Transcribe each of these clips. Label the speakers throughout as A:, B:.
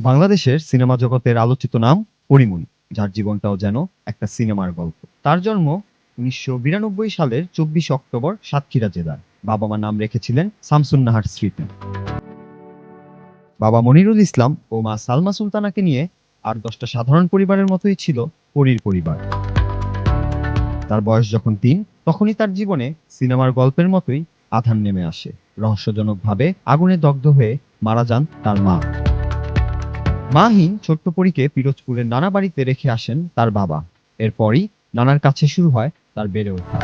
A: বাংলাদেশের সিনেমা জগতের আলোচিত নাম পরিমণি যার জীবনটাও যেন একটা সিনেমার গল্প। তার জন্ম উনিশশো বিরানব্বই সালের চব্বিশ অক্টোবর সাতক্ষীরা জেলার। বাবা মা নাম রেখেছিলেন শামসুন নাহার স্মৃতি। বাবা মনিরুল ইসলাম ও মা সালমা সুলতানাকে নিয়ে আর দশটা সাধারণ পরিবারের মতোই ছিল পরীর পরিবার। তার বয়স যখন তিন, তখনই তার জীবনে সিনেমার গল্পের মতোই আধান নেমে আসে। রহস্যজনকভাবে আগুনে দগ্ধ হয়ে মারা যান তার মা। মাহিন ছোট্ট পরীকে পিরোজপুরের নানা বাড়িতে রেখে আসেন তার বাবা। এরপরই নানার কাছে শুরু হয় তার বেড়ে ওঠা।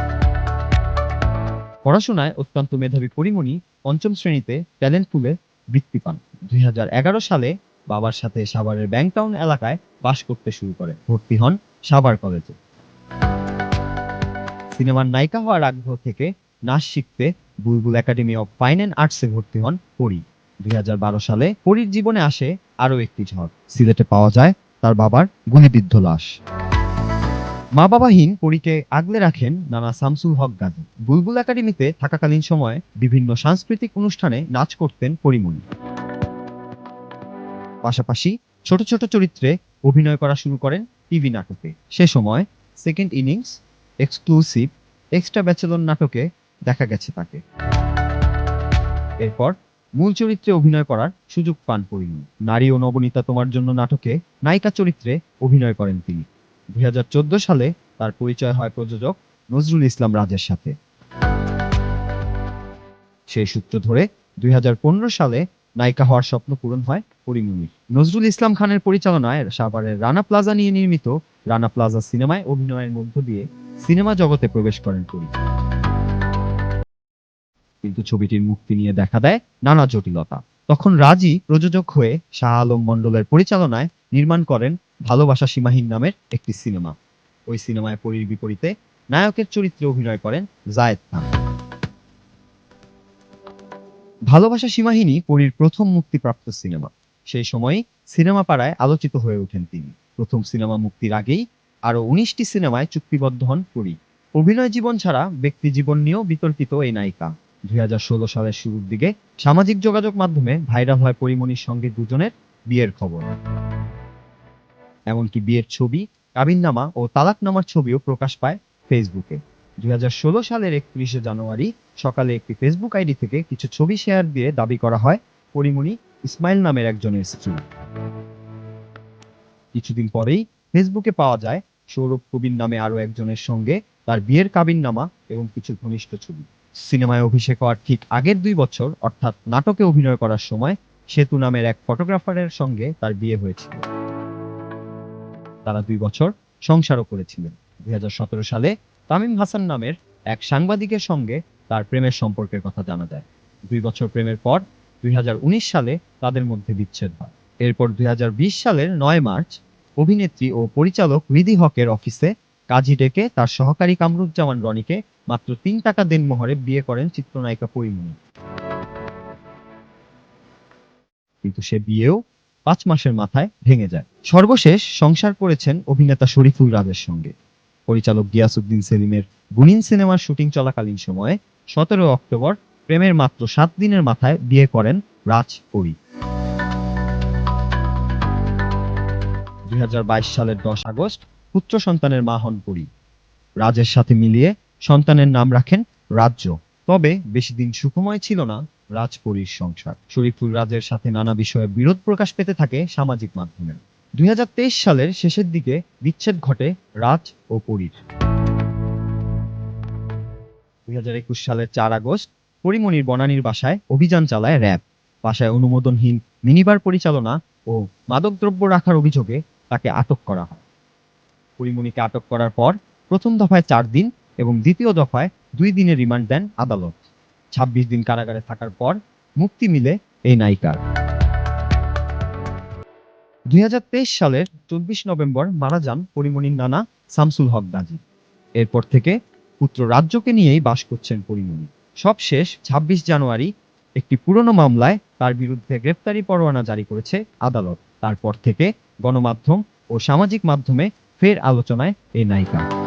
A: পড়াশোনায় অত্যন্ত মেধাবী পরিমণি পঞ্চম শ্রেণীতে ট্যালেন্ট পুলে বৃত্তি পান। দুই হাজার এগারো সালে বাবার সাথে সাভারের ব্যাংকটাউন এলাকায় বাস করতে শুরু করে ভর্তি হন সাভার কলেজে। সিনেমার নায়িকা হওয়ার আগ্রহ থেকে নাচ শিখতে Bulbul Academy of Fine and আর্টসে ভর্তি হন পরি। দুই হাজার বারো সালে পরীর জীবনে আসে আরও একটি ঝড়। সিলেটে পাওয়া যায় তার বাবার গুলিবিদ্ধ লাশ। মা বাবাহীন পরীকে আগলে রাখেন নানা শামসুল হক গাজী। বুলবুল একাডেমিতে থাকাকালীন সময়ে বিভিন্ন সাংস্কৃতিক অনুষ্ঠানে নাচ করতেন পরিমণি। পাশাপাশি ছোট ছোট চরিত্রে অভিনয় করা শুরু করেন টিভি নাটকে। সে সময় Second Innings, Exclusive, Extra Bachelor নাটকে দেখা গেছে তাকে। এরপর মূল চরিত্রে অভিনয় করার সুযোগ পান পরিমণি নারী ও নবনীতা তোমার জন্য নাটকে নায়িকা চরিত্রে অভিনয় করেন তিনি। দুই সালে তার পরিচয় হয় প্রযোজক নজরুল ইসলাম রাজের সাথে। সেই সূত্র ধরে দুই হাজার পনেরো সালে নায়িকা হওয়ার স্বপ্ন পূরণ হয় পরিমণির নজরুল ইসলাম খানের পরিচালনায় সাভারের রানা প্লাজা নিয়ে নির্মিত রানা প্লাজা সিনেমায় অভিনয়ের মধ্য দিয়ে সিনেমা জগতে প্রবেশ করেন পরি কিন্তু ছবিটির মুক্তি নিয়ে দেখা দেয় নানা জটিলতা। তখন রাজি প্রযোজক হয়ে শাহ আলম মণ্ডলের পরিচালনায় নির্মাণ করেন ভালোবাসা সীমাহীন নামের একটি সিনেমা। ওই সিনেমায় পরীর বিপরীতে নায়কের চরিত্রে অভিনয় করেন জায়েদ খান। ভালোবাসা সীমাহীনই পরীর প্রথম মুক্তিপ্রাপ্ত সিনেমা। সেই সময় সিনেমা পাড়ায় আলোচিত হয়ে ওঠেন তিনি। প্রথম সিনেমা মুক্তির আগেই আরও উনিশটি সিনেমায় চুক্তিবদ্ধ হন পরী। অভিনয় জীবন ছাড়া ব্যক্তি জীবন নিয়েও বিতর্কিত এই নায়িকা। দুই হাজার ষোলো সালের শুরুর দিকে সামাজিক যোগাযোগ মাধ্যমে ভাইরাল হয় পরিমণির সঙ্গে দুজনের বিয়ের খবর। এমনকি বিয়ের ছবি, কাবিননামা ও তালাকনামার ছবিও প্রকাশ পায় ফেসবুকে। দুই সালের একত্রিশে জানুয়ারি সকালে একটি ফেসবুক আইডি থেকে কিছু ছবি শেয়ার দিয়ে দাবি করা হয় পরিমণি ইসমাইল নামের একজনের স্ত্রী। কিছুদিন পরেই ফেসবুকে পাওয়া যায় সৌরভ কবির নামে আরও একজনের সঙ্গে তার বিয়ের কাবিননামা এবং কিছু ঘনিষ্ঠ ছবি। সিনেমায় অভিষেক হওয়ার ঠিক আগের দুই বছর, অর্থাৎ নাটকে অভিনয় করার সময়, সেতু নামের এক ফটোগ্রাফারের সঙ্গে তার বিয়ে হয়েছিল। তারা দুই বছর সংসারও করেছিলেন। দুই সালে তামিম হাসান নামের এক সাংবাদিকের সঙ্গে তার প্রেমের সম্পর্কের কথা জানা যায়। দুই বছর প্রেমের পর দুই হাজার উনিশ সালে তাদের মধ্যে বিচ্ছেদ হয়। এরপর দুই হাজার বিশ সালের নয় মার্চ, অভিনেত্রী ও পরিচালক রিদি হকের অফিসে কাজী ডেকে তার সহকারী কামরুজ্জামান রনিকে মাত্র তিন টাকা দিন দেনমোহরে বিয়ে করেন চিত্রনায়িকা পরিমণি। কিন্তু সে বিয়েও পাঁচ মাসের মাথায় ভেঙে যায়। সর্বশেষ সংসার করেছেন অভিনেতা শরীফুল রাজের সঙ্গে। পরিচালক গিয়াসুদ্দিন সেলিমের গুনিন সিনেমার শুটিং চলাকালীন সময়ে সতেরো অক্টোবর প্রেমের মাত্র সাত দিনের মাথায় বিয়ে করেন রাজ পরি। দুই হাজার বাইশ সালের দশ আগস্ট পুত্র সন্তানের মা হন পরি। রাজের সাথে মিলিয়ে সন্তানের নাম রাখেন রাজ্য। তবে বেশি দিন সুখময় ছিল না রাজপরীর সংসার। শরীফুল রাজের সাথে নানা বিষয়ে বিরোধ প্রকাশ পেতে থাকে সামাজিক মাধ্যমে। দুই হাজার তেইশ সালের শেষের দিকে বিচ্ছেদ ঘটে রাজ ও পরীর। দুই সালের চার আগস্ট পরিমণির বনানীর বাসায় অভিযান চালায় র্যাব। বাসায় অনুমোদনহীন মিনিবার পরিচালনা ও মাদকদ্রব্য রাখার অভিযোগে তাকে আটক করা হয়। পরিমণিকে আটক করার পর প্রথম দফায় চার দিন এবং দ্বিতীয় দফায় দুই দিনের রিমান্ড দেন আদালত। ছাব্বিশ দিন কারাগারে থাকার পর মুক্তি মিলে এই নায়িকার। দুই সালের চব্বিশ নভেম্বর মারা যান পরিমণির নানা শামসুল হক গাজী। এরপর থেকে পুত্র রাজ্যকে নিয়েই বাস করছেন পরিমণি। সবশেষ ছাব্বিশ জানুয়ারি একটি পুরনো মামলায় তার বিরুদ্ধে গ্রেপ্তারি পরোয়ানা জারি করেছে আদালত। তারপর থেকে গণমাধ্যম ও সামাজিক মাধ্যমে ফের আলোচনায় এই নায়িকা।